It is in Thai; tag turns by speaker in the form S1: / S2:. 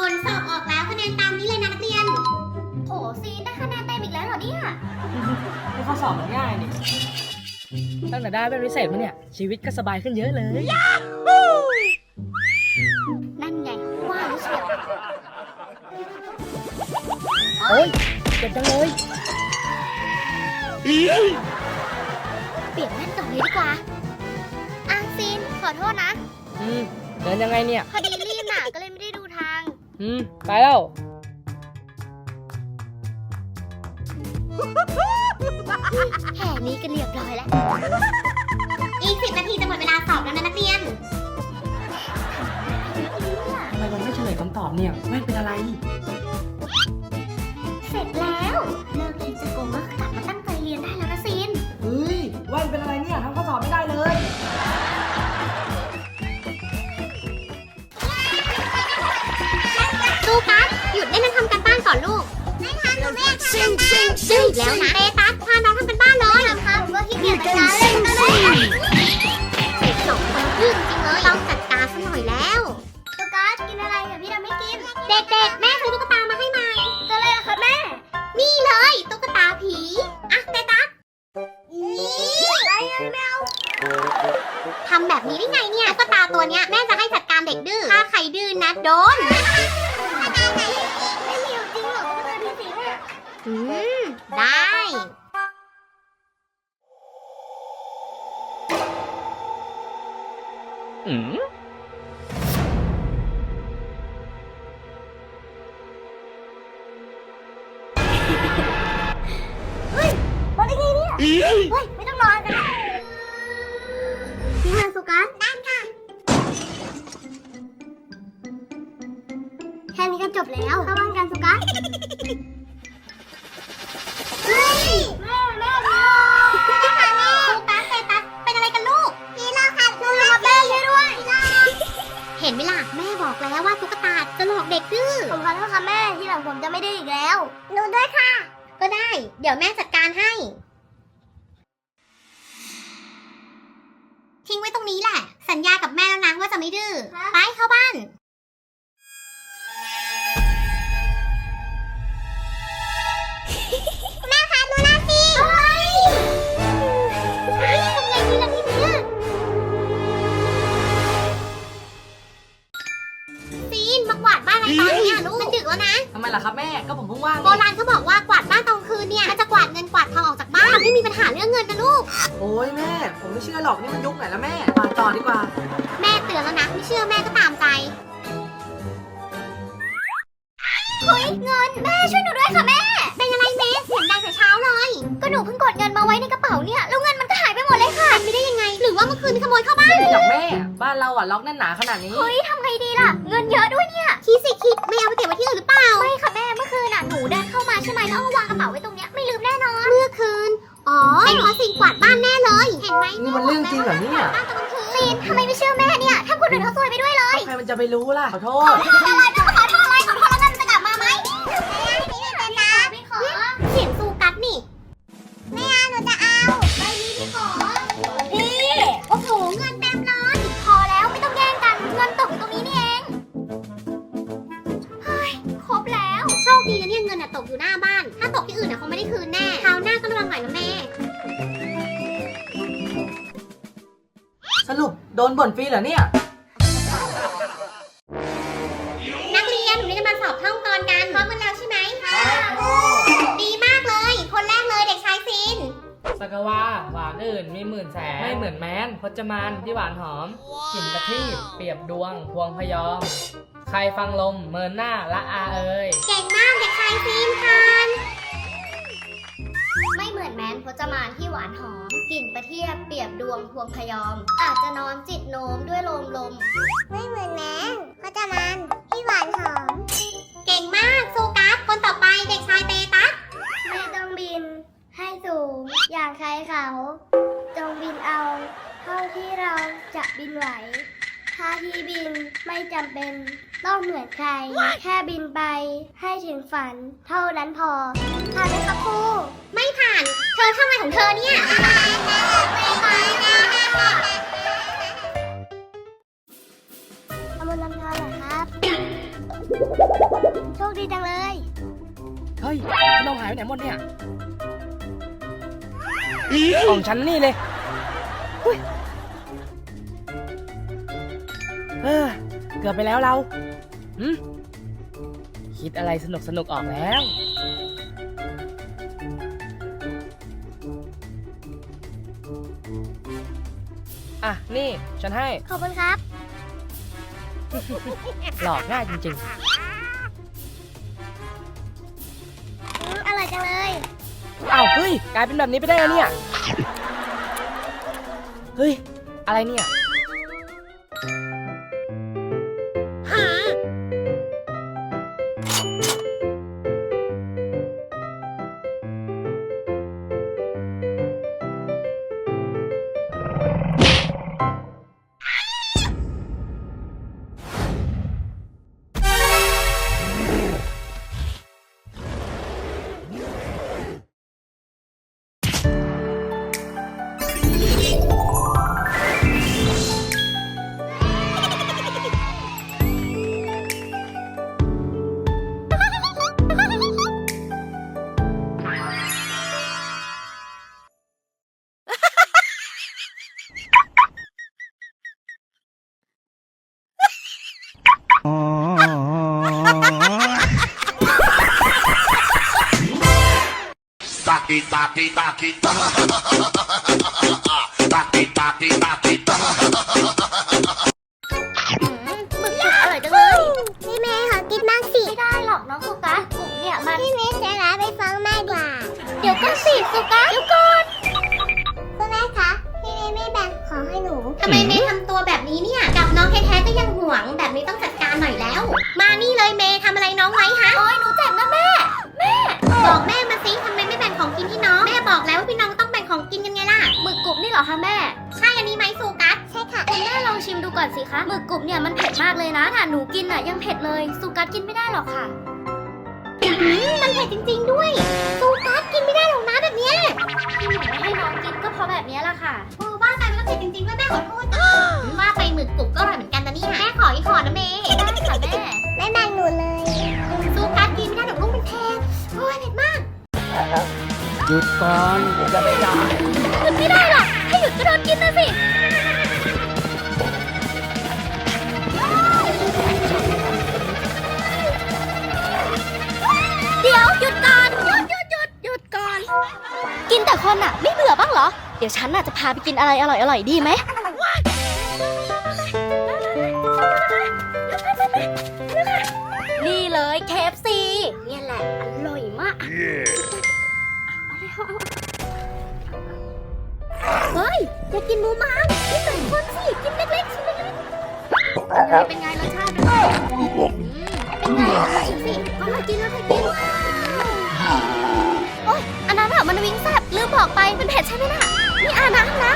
S1: ผลสอบออกแล้วคะแนนตามนี้เลยนะนักเรียน
S2: โหซีได้คะแนนเต็มอีกแล้วเหรอเนี่ย
S3: ให้ข้อสอบมันง่ายนี่ตั้งแต่ได้เป็นพิเศษมาเนี่ย ชีวิตก็สบายขึ้นเยอะเลย
S2: นั่นไงว่าแล้วเชียว
S3: โอ้ยเจ็บจังเลย
S2: เปลี่ยนแว่นก่อนเลยดีกว่าอะซีนขอโทษนะ
S3: อืมเดินยังไงเนี่ย
S2: พอดี
S3: อืม ไปแล้ว
S2: แค่นี้ก็เรียบร้อยแล้ว
S1: อีกสิบนาทีจะหมดเวลาสอบแล้วนะนักเรียน
S3: ทำไมมันไม่เฉลยคำตอบเนี่ยแว่นเป็นอะไร
S2: เสร็จแล้ว เลิกเรียนจะโกงแล้วกลับ ร
S3: บ้า
S1: นก่อนลูกไม่ทำหนูไม่อยากทำการบ้านดื้ออีกแล้วนะเตตัสพาน้องทำการบ้านเลยทำค่ะผมก็ขี้เกียจเหมือนกันเลยสองคนจริงเลยต้องจัดการซะหน่อยแล้ว
S2: ตุ๊กตากินอะไรอะพี่ดำไม่กิน
S1: เด็กๆแม่ซื้อตุ๊กตามาให้ใหม่
S2: จะอะไรอะคะแม่
S1: นี่เลยตุ๊กตาผีอะเตตัส
S2: อะไอะแมว
S1: ทำแบบนี้ได้ไงเนี่ยตุ๊กตาตัวเนี้ยแม่จะให้จัดการเด็กดื้อถ้าใครดื้อนะโดน
S2: มา
S1: ได้
S2: ไงเนี่ย เฮ้ย ไม่ต้องนอนกันนะ
S1: พี่มาสุกัสได้ค่ะ
S2: แค่นี้ก็จบแล้วเข้าบ้านกันสุกัส แม่
S1: บอกแล้วว่าตุ๊กตาจะหลอกเด็กดื้อ
S2: ผมขอโทษค่ะแม่ที่หลังผมจะไม่ได้อีกแล้ว
S1: หนูด้วยค่ะ ก็ได้ เดี๋ยวแม่จัดการให้ ทิ้งไว้ตรงนี้แหละ สัญญากับแม่แล้วนะว่าจะไม่ดื้อ
S2: ครับ
S1: ไปเข้าบ้าน ตอนเนี้ยลูกมันดึกแล้วนะ
S3: ทำไมล่ะครับแม่ก็ผมเพิ่งว่าง
S1: โบราณเขาบอกว่ากวาดบ้านตอนคืนเนี่ยมันจะกวาดเงินกวาดทองออกจากบ้านไม่มีปัญหาเรื่องเงินนะลูก
S3: โอ้ยแม่ ผมไม่เชื่อหรอกนี่มันยุคไหนแล้วแม่มาต่อดีกว่า
S1: แม่เตือนแล้วนะไม่เชื่อแม่ก็ตามใจ
S2: เฮ้ยเงินแม่ช่วยหนูด้วยค่ะแม่
S1: เป็นอะไรเมสเสียงดังแต่เช้าเลย
S2: ก็หนูเพิ่งกดเงินมาไว้ในกระเป๋าเนี่ยแล้วเงินมันก็หายไปหมดเลยค่ะ
S1: เป็นไม่ได้ยังไง หรือว่าเมื่อคืนมีขโมยเข้าบ้าน
S3: ไม่หรอกแม่ บ้านเราอะล็อกแน่นหนาขนาดนี้
S2: เฮ้ยทำไงดีล่ะ เงินเยอะด้วยเนี่ย
S1: คิดสิคิดไม่เอาไปเก็บไว้ที่อื่นหรือเปล่า
S2: ไม่ค่ะแม่เมื่อคืนน่ะหนูเดินเข้ามาใช่ไหมแล้วเอาวางกระเป๋าไว้ตรงเนี้ยไม่ลืมแน่นอน
S1: เมื่อคืน อ๋อเป็นเพราะสิ่งกวาดบ้านแน่เลย เห็นไหม
S3: นี่มันเรื่องจริงเหรอเนี่ย
S1: บ้านตอนกลางคืน
S2: ซีนทำไมไม่เชื่อแม่เนี่ย ถ้าคนอื่นเขาซวยไปด้วยเลย
S3: ใครมันจะไปรู้ล่ะ ขอโทษ
S2: อะไร
S1: กอยู่หน้าบ้าน ถ้าตกที่อื่นน่ะคงไม่ได้คืนแน่คราวหน้าก็ระวังหน่อยนะแม่
S3: สรุปโดนบ่นฟรีเหรอเนี่ย
S1: นักเรียนหนูจะมาสอบท่องกรกันพร้อมกันแล้วใช่ไหมค่ะดีมากเลย คนแรกเลยเด็กชายซิน
S3: สกวาหวานอื่นมีหมื่นแสนไม่เหมือนแมนพจมานที่หวานหอมกลิ่นกะทิเปรียบดวง พวงพยอม ใครฟังลมเมินหน้าละอาเอ่ย
S1: เก่งมากเด็กชายซินค่ะ
S2: ไม่เหมือนแมนพจมานที่หวานหอม กลิ่นประเทียบเปรียบดวงพวงพยอม อาจจะนอนจิตโน้มด้วยลมลม
S1: ไม่เหมือนแมนพจมานที่หวานหอม เก่งมากซูกัสคนต่อไปเด็กชายเตตัส
S2: ไม่ต้องบิน ให้สูงอย่างใครเขาจงบินเอาเท่าที่เราจะบินไหวถ้าที่บินไม่จำเป็น ต้องเหมือนใคร แค่บินไป ให้ถึงฝัน เท่านั้นพอผ่านไหมครับครู
S1: ไม่ผ่าน เธอทำไมของเธอเนี่ย
S2: เอาบนลำธารเหรอครับ โชคดีจังเลย
S3: เฮ้ยเราหายไปไหนหมดเนี่ยของฉันนี่เลยอุ๊ยเออเกือบไปแล้วเราหืม คิดอะไรสนุกสนุกๆออกแล้ว อะ นี่ฉันให้
S2: ขอบคุณครับ
S3: หลอกง่ายจริง
S2: อืมอร่อยจังเลย
S3: ๆ อ้าว เฮ้ย กลายเป็นแบบนี้ไปได้ไงเนี่ย เฮ้ย อะไรเนี่ย
S4: Taki taki taki taki taki taki
S2: หมึกกรุบอร่อยจังเลยพี่เมย์ขอกินบ้างสิไม่ได้หรอกน้องสุกัสกลุ่มเนี่ยมันพี่เมย์เสียร้ไปฟังแม่ดีกว่า เดี๋ยวก็สิสุกัสเดี๋ยวก่อนคุณแม่คะพี่เมย์ไม่แบ่งของให้หนู
S1: ทำไมเมย์ทำตัวแบบนี้เนี่ยกับน้องแท้ๆก็ยังห่วงแบบนี้ต้องจัดการหน่อยแล้ว มานี่เลยเมย์ทำอะไรน้องไว้ฮะ
S2: โอ้ยหนูเจ็บนะแม่
S1: แม่บอกแม่
S2: คะแม่
S1: ใช่อันนี้ไหมสูกัส
S2: ใช่ค่ะคุณแม่ลองชิมดูก่อนสิคะหมึกกรุบเนี่ยมันเผ็ดมากเลยนะถ้าหนูกินอะยังเผ็ดเลยสุกัสกินไม่ได้หรอกค่ะ
S1: อื้อหือมันเผ็ดจริง ๆ ด้วยสูกัสกินไม่ได้หรอกนะแบบเนี้ย
S2: ที่หนูไม่ให้น้องกินก็เพราะแบบเนี้แหละค่ะ
S1: โอ้ว่าไปมันก็เผ็ดจริงๆด้วยแม่ขอโทษว่าไปหมึกกรุบก็อร่อยเหมือนกันนะเนี่ยแม่ข หยุดก่อน
S2: จะไม่
S1: ได้หยุด
S3: ไม่
S2: ได้หรอกให้หยุดก็โดนกินนะสิ เดี๋ยวหยุดก่อนหยุดหยุดหยุดหยุดก่อน กินแต่คนอะ ไม่เบื่อบ้างเหรอ เดี๋ยวฉันน่ะจะพาไปกินอะไรอร่อยอร่อยๆดีไหม เฮ้ยอย่ากินหมูหมากินหนึ่งคนสิกินเล็กๆชิ้นเล็กๆเป็นไงรสชาติเป็นไงอืมเป็นไงชิมสิค่อยๆกินค่อยๆกินโอ๊ยอันนั้นอะมันวิงแซบลืมบอกไปเป็นเผ็ดใช่ไหมน่ะนี่อ่าน้ำน้